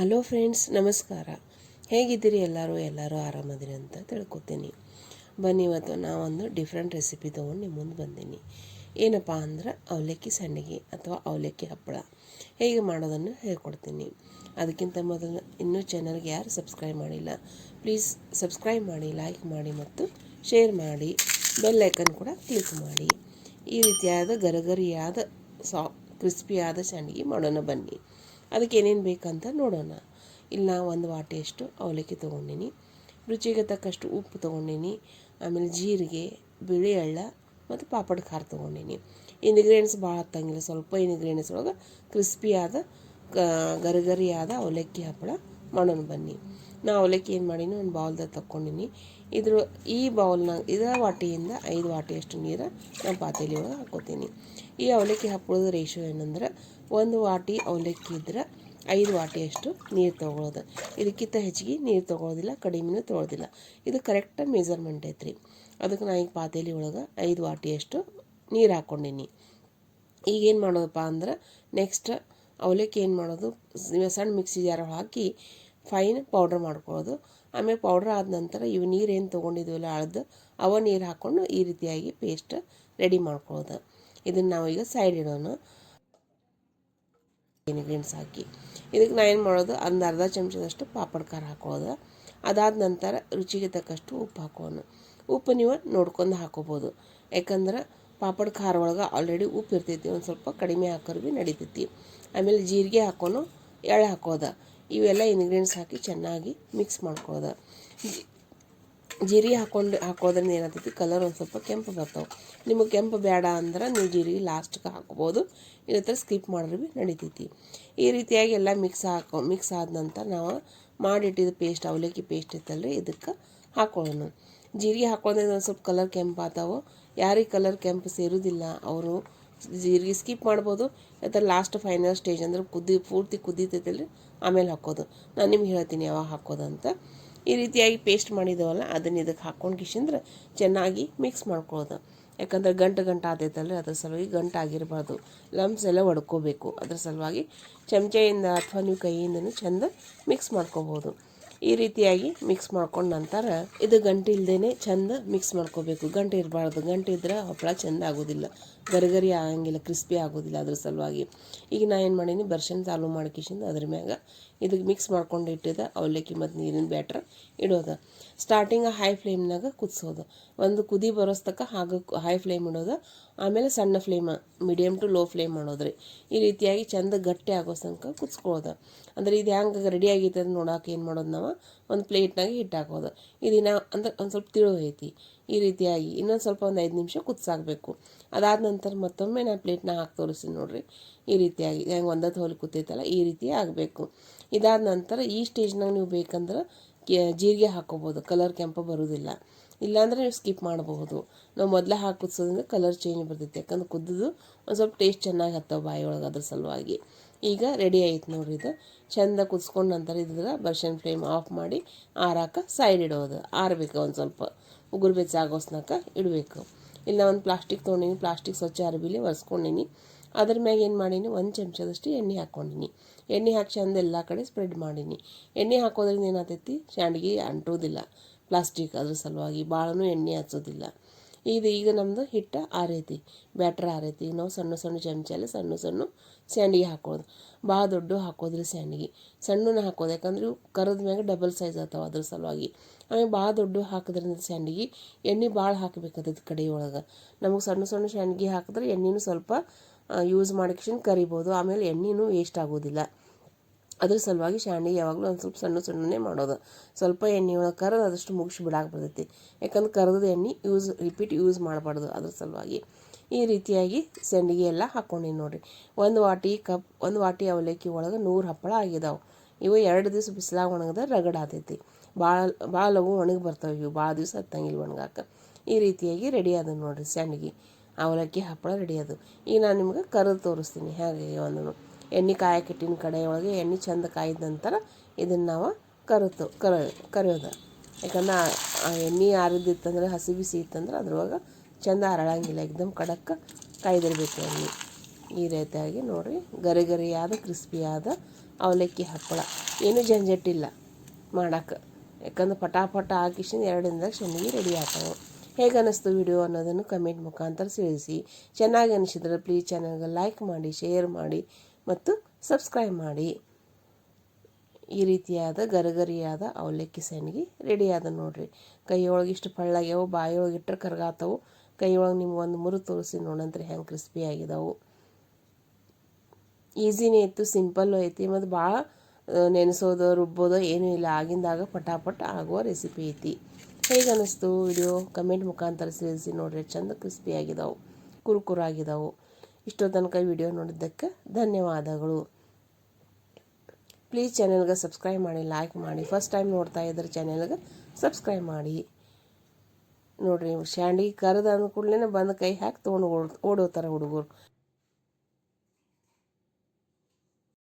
Hello friends, ನಮಸ್ಕಾರ. ಹೇಗಿದ್ದೀರಿ ಎಲ್ಲರೂ? ಎಲ್ಲರೂ ಆರಾಮದಿರಿ ಅಂತ ತಿಳ್ಕೊತೀನಿ. ಬನ್ನಿ ಇವತ್ತು ನಾವೊಂದು ಡಿಫ್ರೆಂಟ್ ರೆಸಿಪಿ ತೊಗೊಂಡು ನಿಮ್ಮ ಮುಂದೆ ಬಂದೀನಿ. ಏನಪ್ಪ ಅಂದ್ರೆ ಅವಲಕ್ಕಿ ಸಂಡಿಗೆ ಅಥವಾ ಅವಲಕ್ಕಿ ಹಪ್ಪಳ. ಹೇಗೆ ಮಾಡೋದನ್ನು ಹೇಳ್ಕೊಡ್ತೀನಿ. ಅದಕ್ಕಿಂತ ಮೊದಲು ಇನ್ನೂ ಚಾನಲ್ಗೆ ಯಾರು ಸಬ್ಸ್ಕ್ರೈಬ್ ಮಾಡಿಲ್ಲ ಪ್ಲೀಸ್ ಸಬ್ಸ್ಕ್ರೈಬ್ ಮಾಡಿ ಲೈಕ್ ಮಾಡಿ ಮತ್ತು ಶೇರ್ ಮಾಡಿ ಬೆಲ್ ಐಕನ್ ಕೂಡ ಕ್ಲಿಕ್ ಮಾಡಿ. ಈ ರೀತಿಯಾದ ಗರಗರಿಯಾದ ಸಾ ಕ್ರಿಸ್ಪಿಯಾದ ಸಂಡಿಗೆ ಮಾಡೋಣ ಬನ್ನಿ. ಅದಕ್ಕೆ ಏನೇನು ಬೇಕಂತ ನೋಡೋಣ. ಇಲ್ಲಿ ಒಂದು ವಾಟೆಯಷ್ಟು ಅವಲಕ್ಕಿ ತೊಗೊಂಡಿನಿ. ರುಚಿಗೆ ತಕ್ಕಷ್ಟು ಉಪ್ಪು ತೊಗೊಂಡಿನಿ. ಆಮೇಲೆ ಜೀರಿಗೆ, ಬಿಳಿ ಎಳ್ಳ ಮತ್ತು ಪಾಪಡ್ ಖಾರ ತೊಗೊಂಡಿನಿ. ಇಂಗ್ರೀಡಿಯೆಂಟ್ಸ್ ಭಾಳ ಹತ್ತಂಗಿಲ್ಲ. ಸ್ವಲ್ಪ ಇಂಗ್ರೀಡಿಯೆಂಟ್ಸ್ ಒಳಗೆ ಕ್ರಿಸ್ಪಿಯಾದ ಗರಿಗರಿಯಾದ ಅವಲಕ್ಕಿ ಹಪ್ಪಳ ಮಾಡೋಣ ಬನ್ನಿ. ನಾ ಅವಲಕ್ಕಿ ಏನು ಮಾಡೀನಿ? ಒಂದು ಬೌಲ್ದಾಗ ತಕ್ಕೊಂಡಿನಿ. ಇದ್ರ, ಈ ಬೌಲ್ನ, ಇದರ ವಾಟಿಯಿಂದ ಐದು ವಾಟಿಯಷ್ಟು ನೀರು ನಾನು ಪಾತೇಲಿ ಒಳಗೆ ಹಾಕೋತೀನಿ. ಈ ಅವಲಕ್ಕಿ ಹಪ್ಪಳದ ರೇಷೋ ಏನಂದ್ರೆ ಒಂದು ವಾಟಿ ಅವಲಕ್ಕಿ ಇದ್ರೆ ಐದು ವಾಟಿಯಷ್ಟು ನೀರು ತೊಗೊಳೋದು ಇದಕ್ಕಿಂತ ಹೆಚ್ಚಿಗೆ ನೀರು ತೊಗೊಳೋದಿಲ್ಲ ಕಡಿಮೆನೂ ತೊಗೊಳೋದಿಲ್ಲ ಇದು ಕರೆಕ್ಟ್ ಮೆಜರ್ಮೆಂಟ್ ಐತ್ರಿ. ಅದಕ್ಕೆ ನಾ ಈಗ ಪಾತೇಲಿ ಒಳಗೆ ಐದು ವಾಟಿಯಷ್ಟು ನೀರು ಹಾಕ್ಕೊಂಡೀನಿ. ಈಗೇನು ಮಾಡೋದಪ್ಪ ಅಂದ್ರೆ ನೆಕ್ಸ್ಟ್ ಅವಲಕ್ಕಿ ಏನು ಮಾಡೋದು? ಸಣ್ಣ ಮಿಕ್ಸಿ ಜಾರ ಹಾಕಿ ಫೈನ್ ಪೌಡ್ರ್ ಮಾಡ್ಕೊಳ್ಳೋದು. ಆಮೇಲೆ ಪೌಡ್ರ್ ಆದ ನಂತರ ಇವು ನೀರು ಏನು ತೊಗೊಂಡಿದ್ವಲ್ಲ ಅಳ್ದು ಅವ ನೀರು ಹಾಕ್ಕೊಂಡು ಈ ರೀತಿಯಾಗಿ ಪೇಸ್ಟ್ ರೆಡಿ ಮಾಡ್ಕೊಳ್ಳೋದು. ಇದನ್ನು ನಾವು ಈಗ ಸೈಡ್ ಇಡೋಣ ಇಂಗ್ರೀಡಿಯೆಂಟ್ಸ್ ಹಾಕಿ. ಇದಕ್ಕೆ ನಾನು ಏನು ಮಾಡೋದು? ಒಂದು ಅರ್ಧ ಚಮಚದಷ್ಟು ಪಾಪಡ್ ಖಾರ ಹಾಕೋದು. ಅದಾದ ನಂತರ ರುಚಿಗೆ ತಕ್ಕಷ್ಟು ಉಪ್ಪು ಹಾಕೋಣ. ಉಪ್ಪು ನೀವು ನೋಡ್ಕೊಂಡು ಹಾಕೋಬೋದು. ಯಾಕಂದ್ರೆ ಪಾಪಡ್ ಖಾರ ಒಳಗೆ ಆಲ್ರೆಡಿ ಉಪ್ಪು ಇರ್ತೈತಿ, ಒಂದು ಸ್ವಲ್ಪ ಕಡಿಮೆ ಹಾಕೋರು ಭೀ ನಡಿತೈತಿ. ಆಮೇಲೆ ಜೀರಿಗೆ ಹಾಕೋನು ಎಳೆ ಹಾಕೋದ. ಇವೆಲ್ಲ ಇಂಗ್ರೀಡಿಯೆಂಟ್ಸ್ ಹಾಕಿ ಚೆನ್ನಾಗಿ ಮಿಕ್ಸ್ ಮಾಡ್ಕೊಳ್ಳೋದು ಜೀರಿಗೆ ಹಾಕೊಂಡು ಹಾಕೋದ್ರಿಂದ ಏನಾಗ್ತೈತಿ? ಕಲರ್ ಒಂದು ಸ್ವಲ್ಪ ಕೆಂಪು ಬರ್ತಾವೆ. ನಿಮಗೆ ಕೆಂಪು ಬೇಡ ಅಂದ್ರೆ ನೀವು ಜೀರಿಗೆ ಲಾಸ್ಟ್ಗೆ ಹಾಕ್ಬೋದು. ಇಲ್ಲ ಥರ ಸ್ಕಿಪ್ ಮಾಡಿದ್ರೆ ಭೀ ನಡಿತೈತಿ. ಈ ರೀತಿಯಾಗಿ ಎಲ್ಲ ಮಿಕ್ಸ್ ಹಾಕೋ ಮಿಕ್ಸ್ ಆದ ನಂತರ ನಾವು ಮಾಡಿಟ್ಟಿದ್ದು ಪೇಸ್ಟ್ ಅವಲಕ್ಕಿ ಪೇಸ್ಟ್ ಇತ್ತಲ್ರಿ, ಇದಕ್ಕೆ ಹಾಕೊಳ್ಳೋಣ. ಜೀರಿಗೆ ಹಾಕೋದ್ರಿಂದ ಒಂದು ಸ್ವಲ್ಪ ಕಲರ್ ಕೆಂಪು ಆತಾವೆ. ಯಾರಿಗೆ ಕಲರ್ ಕೆಂಪು ಸೇರೋದಿಲ್ಲ, ಅವರು ಜೀರಿಗೆ ಸ್ಕಿಪ್ ಮಾಡ್ಬೋದು. ಅಥವಾ ಲಾಸ್ಟ್ ಫೈನಲ್ ಸ್ಟೇಜ್ ಅಂದ್ರೆ ಕುದಿ, ಪೂರ್ತಿ ಕುದೀತೈತಲ್ರಿ, ಆಮೇಲೆ ಹಾಕೋದು. ನಾನು ನಿಮ್ಗೆ ಹೇಳ್ತೀನಿ ಯಾವಾಗ ಹಾಕೋದಂತ ಈ ರೀತಿಯಾಗಿ ಪೇಸ್ಟ್ ಮಾಡಿದ್ದೇವಲ್ಲ ಅದನ್ನ ಇದಕ್ಕೆ ಹಾಕ್ಕೊಂಡು ಕಿಶಿಂದ್ರೆ ಚೆನ್ನಾಗಿ ಮಿಕ್ಸ್ ಮಾಡ್ಕೊಳ್ಳೋದು ಯಾಕಂದ್ರೆ ಗಂಟು ಗಂಟು ಆದೈತಲ್ಲ ಅದ್ರ ಸಲುವಾಗಿ ಗಂಟು ಆಗಿರಬಾರ್ದು ಲಮ್ಸ್ ಎಲ್ಲ ಒಡ್ಕೋಬೇಕು. ಅದ್ರ ಸಲುವಾಗಿ ಚಮಚೆಯಿಂದ ಅಥವಾ ನೀವು ಕೈಯಿಂದನೂ ಚೆಂದ ಮಿಕ್ಸ್ ಮಾಡ್ಕೋಬೋದು. ಈ ರೀತಿಯಾಗಿ ಮಿಕ್ಸ್ ಮಾಡ್ಕೊಂಡ ನಂತರ ಇದು ಗಂಟು ಇಲ್ಲದೇ ಚೆಂದ ಮಿಕ್ಸ್ ಮಾಡ್ಕೋಬೇಕು. ಗಂಟು ಇರಬಾರ್ದು. ಗಂಟು ಇದ್ರೆ ಹಪ್ಪಳ ಚೆಂದ ಆಗೋದಿಲ್ಲ. ಗರಿಗರಿ ಆಗಂಗಿಲ್ಲ ಕ್ರಿಸ್ಪಿ ಆಗೋದಿಲ್ಲ ಅದ್ರ ಸಲುವಾಗಿ. ಈಗ ನಾ ಏನು ಮಾಡೀನಿ, ಬರ್ಷನ್ ಚಾಲು ಮಾಡ್ಕೇಶಿಂದ ಅದ್ರ ಮ್ಯಾಗ ಇದಕ್ಕೆ ಮಿಕ್ಸ್ ಮಾಡ್ಕೊಂಡು ಇಟ್ಟಿದ್ದ ಅವಲಕ್ಕಿ ಮತ್ತು ನೀರಿನ ಬ್ಯಾಟ್ರ್ ಇಡೋದು. ಸ್ಟಾರ್ಟಿಂಗ್ ಹೈ ಫ್ಲೇಮ್ನಾಗ ಕುದಿಸೋದು. ಒಂದು ಕುದಿ ಬರೋಸ್ತಕ್ಕ ಹಾಗೆ ಹೈ ಫ್ಲೇಮ್ ಇಡೋದು. ಆಮೇಲೆ ಸಣ್ಣ flame medium to low flame ಮಾಡೋದ್ರಿ. ಈ ರೀತಿಯಾಗಿ ಚಂದ ಗಟ್ಟಿ ಆಗೋ ತನಕ ಕುದಿಸ್ಕೊಳ್ಳೋದು ಅಂದ್ರೆ ಇದು ಹೆಂಗೆ ರೆಡಿ ಆಗೈತೆ ಅಂತ ನೋಡೋಕೆ ಏನು ಮಾಡೋದು ನಾವು? ಒಂದು ಪ್ಲೇಟ್ನಾಗೆ ಹಿಟ್ಟು ಹಾಕೋದು ಇದನ್ನ ಅಂದ್ರೆ ಒಂದು ಸ್ವಲ್ಪ ತಿಳು ಐತಿ. ಈ ರೀತಿಯಾಗಿ ಇನ್ನೊಂದು ಸ್ವಲ್ಪ ಒಂದು ಐದು ನಿಮಿಷ ಕುದಿಸಾಕಬೇಕು. ಅದಾದ ನಂತರ ಮತ್ತೊಮ್ಮೆ ನಾನು ಪ್ಲೇಟ್ನ ಹಾಕಿ ತೋರಿಸ್ತೀನಿ ನೋಡಿರಿ. ಈ ರೀತಿಯಾಗಿ ಹೆಂಗೆ ಒಂದತ್ತು ಹೋಲಿ ಕೂತೈತಲ್ಲ ಈ ರೀತಿ ಆಗಬೇಕು. ಇದಾದ ನಂತರ ಈ ಸ್ಟೇಜ್ನಾಗ ನೀವು ಬೇಕಂದ್ರೆ ಜೀರಿಗೆ ಹಾಕೋಬೋದು. ಕಲರ್ ಕೆಂಪು ಬರೋದಿಲ್ಲ. ಇಲ್ಲಾಂದರೆ ನೀವು ಸ್ಕಿಪ್ ಮಾಡಬಹುದು. ನಾವು ಮೊದಲೇ ಹಾಕಿ ಕುದಿಸೋದ್ರಿಂದ ಕಲರ್ ಚೇಂಜ್ ಬರ್ತೈತೆ. ಯಾಕಂದ್ರೆ ಕುದ್ದು ಒಂದು ಸ್ವಲ್ಪ ಟೇಸ್ಟ್ ಚೆನ್ನಾಗಿ ಹತ್ತವ ಬಾಯಿ ಒಳಗೆ ಅದ್ರ ಸಲುವಾಗಿ. ಈಗ ರೆಡಿ ಆಯ್ತು ನೋಡ್ರಿ ಇದು. ಚೆಂದ ಕುದಿಸ್ಕೊಂಡ ನಂತರ ಇದ್ರ ಬರ್ಷನ್ ಫ್ಲೇಮ್ ಆಫ್ ಮಾಡಿ ಆರಾಕ ಸೈಡ್ ಇಡೋದು. ಆರಬೇಕು ಒಂದು ಸ್ವಲ್ಪ. ಉಗುರು ಬೆಚ್ಚಾಗೋಸ್ನಾಕ ಇಡಬೇಕು. ಇಲ್ಲ ಒಂದು ಪ್ಲಾಸ್ಟಿಕ್ ತೊಗೊಂಡಿನಿ ಪ್ಲಾಸ್ಟಿಕ್ ಸ್ವಚ್ಛ ಅರಬಿಲಿ ಒರೆಸ್ಕೊಂಡಿನಿ. ಅದ್ರ ಮ್ಯಾಗ ಏನು ಮಾಡೀನಿ? ಒಂದು ಚಮಚದಷ್ಟು ಎಣ್ಣೆ ಹಾಕ್ಕೊಂಡಿನಿ ಎಣ್ಣೆ ಹಾಕಿ ಚಂದ ಎಲ್ಲ ಕಡೆ ಸ್ಪ್ರೆಡ್ ಮಾಡೀನಿ. ಎಣ್ಣೆ ಹಾಕೋದ್ರಿಂದ ಏನಾಗ್ತೈತಿ ಶಾಂಡ್ಗೆ ಅಂಟೋದಿಲ್ಲ. ಪ್ಲಾಸ್ಟಿಕ್ ಅದ್ರ ಸಲುವಾಗಿ ಭಾಳನೂ ಎಣ್ಣೆ ಹಚ್ಚೋದಿಲ್ಲ. ಇದು ಈಗ ನಮ್ಮದು ಹಿಟ್ಟು ಆರೈತಿ, ಬ್ಯಾಟ್ರ್ ಆರೈತಿ. ನಾವು ಸಣ್ಣ ಸಣ್ಣ ಚಮಚಲ್ಲಿ ಸಣ್ಣ ಸಣ್ಣ ಸ್ಯಾಂಡಿಗೆ ಹಾಕೋದು ಭಾಳ ದೊಡ್ಡ ಹಾಕೋದ್ರಿ ಸ್ಯಾಂಡಿಗೆ. ಸಣ್ಣನ ಹಾಕೋದು. ಯಾಕಂದ್ರೆ ಇವು ಕರದ ಮ್ಯಾಗ ಡಬಲ್ ಸೈಜ್ ಆಗ್ತಾವೆ ಅದ್ರ ಸಲುವಾಗಿ. ಆಮೇಲೆ ಭಾಳ ದೊಡ್ಡ ಹಾಕಿದ್ರಿಂದ ಸ್ಯಾಂಡಿಗೆ ಎಣ್ಣೆ ಭಾಳ ಹಾಕಬೇಕಾಗ್ತೈತಿ ಕಡೆ ಒಳಗೆ. ನಮಗೆ ಸಣ್ಣ ಸಣ್ಣ ಸ್ಯಾಂಡಿಗೆ ಹಾಕಿದ್ರೆ ಎಣ್ಣೆನೂ ಸ್ವಲ್ಪ ಯೂಸ್ ಮಾಡಿಕ್ಷನ್ ಕರಿಬೋದು. ಆಮೇಲೆ ಎಣ್ಣೆನೂ ವೇಸ್ಟ್ ಆಗೋದಿಲ್ಲ. ಅದ್ರ ಸಲುವಾಗಿ ಶಾಂಡಿಗೆ ಯಾವಾಗಲೂ ಒಂದು ಸ್ವಲ್ಪ ಸಣ್ಣ ಸಣ್ಣನೇ ಮಾಡೋದು. ಸ್ವಲ್ಪ ಎಣ್ಣೆ ಒಳಗೆ ಕರೆದು ಅದಷ್ಟು ಮುಗಿಸಿ ಬಿಡಾಕೆ ಬರ್ತೈತಿ. ಯಾಕಂದ್ರೆ ಕರೆದ ಎಣ್ಣೆ ಯೂಸ್ ರಿಪೀಟ್ ಯೂಸ್ ಮಾಡಬಾರ್ದು ಅದ್ರ ಸಲುವಾಗಿ. ಈ ರೀತಿಯಾಗಿ ಸಂಡಿಗೆ ಎಲ್ಲ ಹಾಕ್ಕೊಂಡಿ ನೋಡಿರಿ. ಒಂದು ವಾಟಿ ಕಪ್, ಒಂದು ವಾಟಿ ಅವಲಕ್ಕಿ ಒಳಗೆ ನೂರು ಹಪ್ಪಳ ಆಗಿದಾವೆ. ಇವು ಎರಡು ದಿವಸ ಬಿಸಿಲಾಗ ಒಣಗದ ರಗಡ ಆತೈತಿ. ಭಾಳ ಭಾಳ ಒಣಗಿ ಬರ್ತಾವೆ ಇವು. ಭಾಳ ದಿವಸ ಹತ್ತಂಗಿಲ್ಲ ಒಣಗಾಕ. ಈ ರೀತಿಯಾಗಿ ರೆಡಿ ಆದ ನೋಡಿರಿ ಸಂಡಿಗೆ. ಅವಲಕ್ಕಿ ಹಪ್ಪಳ ರೆಡಿ ಅದು ಈಗ ನಾನು ನಿಮ್ಗೆ ಕರೆದು ತೋರಿಸ್ತೀನಿ. ಹೇಗೆ ಒಂದು ಎಣ್ಣೆ ಕಾಯಕ್ಕಿಟ್ಟಿನ ಕಡೆ ಒಳಗೆ ಎಣ್ಣೆ ಚಂದ ಕಾಯ್ದ ನಂತರ ಇದನ್ನು ನಾವು ಕರೆತು, ಕರ, ಕರಿಯೋದು. ಯಾಕಂದ್ರೆ ಎಣ್ಣೆ ಆರಿದಿತ್ತಂದ್ರೆ ಹಸಿ ಬಿಸಿ ಇತ್ತಂದ್ರೆ ಅದ್ರೊಳಗೆ ಚಂದ ಹರಳಂಗಿಲ್ಲ ಎಕ್ದಮ್ ಕಡಕ್ಕೆ ಕಾಯ್ದಿರ್ಬೇಕು ಎಣ್ಣೆ. ಈ ರೀತಿಯಾಗಿ ನೋಡಿರಿ, ಗರಿ ಗರಿಯಾದ, ಕ್ರಿಸ್ಪಿಯಾದ ಅವಲಕ್ಕಿ ಹಪ್ಪಳ. ಏನೂ ಜಂಜಟ್ಟಿಲ್ಲ ಮಾಡೋಕ್ಕೆ ಯಾಕಂದ್ರೆ ಪಟಾಪಟ ಹಾಕಿಸಿಂದ ಎರಡರಿಂದ ಶನಿಗೆ ರೆಡಿ ಆಗ್ತಾವೆ. ಹೇಗೆ ಅನ್ನಿಸ್ತು ವಿಡಿಯೋ ಅನ್ನೋದನ್ನು ಕಮೆಂಟ್ ಮುಖಾಂತರ ತಿಳಿಸಿ. ಚೆನ್ನಾಗಿ ಅನಿಸಿದ್ರೆ ಪ್ಲೀಸ್ ಚಾನಲ್ಗೆ ಲೈಕ್ ಮಾಡಿ ಶೇರ್ ಮಾಡಿ. ಮತ್ತು ಸಬ್ಸ್ಕ್ರೈಬ್ ಮಾಡಿ. ಈ ರೀತಿಯಾದ ಗರಗರಿಯಾದ ಅವಲಕ್ಕಿ ಸೆಣಗಿ ರೆಡಿ ಆದ ನೋಡ್ರಿ. ಕೈಯೊಳಗೆ ಇಷ್ಟು ಪಳ್ಳಾಗ್ಯಾವು ಬಾಯಿಯೊಳಗೆ ಇಟ್ಟರೆ ಕರ್ಗಾತವು. ಕೈಯೊಳಗೆ ನಿಮ್ಗೆ ಒಂದು ಮುರು ತೋರಿಸಿ ನೋಡಂತ್ರಿ ಹೆಂಗೆ ಕ್ರಿಸ್ಪಿ ಆಗಿದಾವು. ಈಸಿನೇ ಇತ್ತು ಸಿಂಪಲ್ಲು ಐತಿ ಮತ್ತು ಭಾಳ ನೆನೆಸೋದು, ರುಬ್ಬೋದು ಏನೂ ಇಲ್ಲ. ಆಗಿಂದಾಗ ಪಟಾಪಟ್ ಆಗುವ ರೆಸಿಪಿ ಐತಿ. ಹೇಗೆ ಅನ್ನಿಸ್ತು ವಿಡಿಯೋ ಕಮೆಂಟ್ ಮುಖಾಂತರ ಸೇರಿಸಿ ನೋಡ್ರಿ. ಚಂದ ಕ್ರಿಸ್ಪಿ ಆಗಿದಾವು ಕುರುಕುರು ಆಗಿದಾವು ಇಷ್ಟೋ ತನಕ ವಿಡಿಯೋ ನೋಡಿದ್ದಕ್ಕೆ ಧನ್ಯವಾದಗಳು. ಪ್ಲೀಸ್ ಚಾನೆಲ್ಗೆ ಸಬ್ಸ್ಕ್ರೈಬ್ ಮಾಡಿ ಲೈಕ್ ಮಾಡಿ. ಫಸ್ಟ್ ಟೈಮ್ ನೋಡ್ತಾ ಇದ್ರೆ ಚಾನೆಲ್ಗೆ ಸಬ್ಸ್ಕ್ರೈಬ್ ಮಾಡಿ. ನೋಡಿರಿ ಶ್ಯಾಂಡಿ ಕರೆದ ಅಂದ ಕೂಡಲೇ ಬಂದು ಕೈ ಹಾಕಿ ತೊಗೊಂಡು ಓಡ್ ಓಡೋತಾರೆ ಹುಡುಗರು.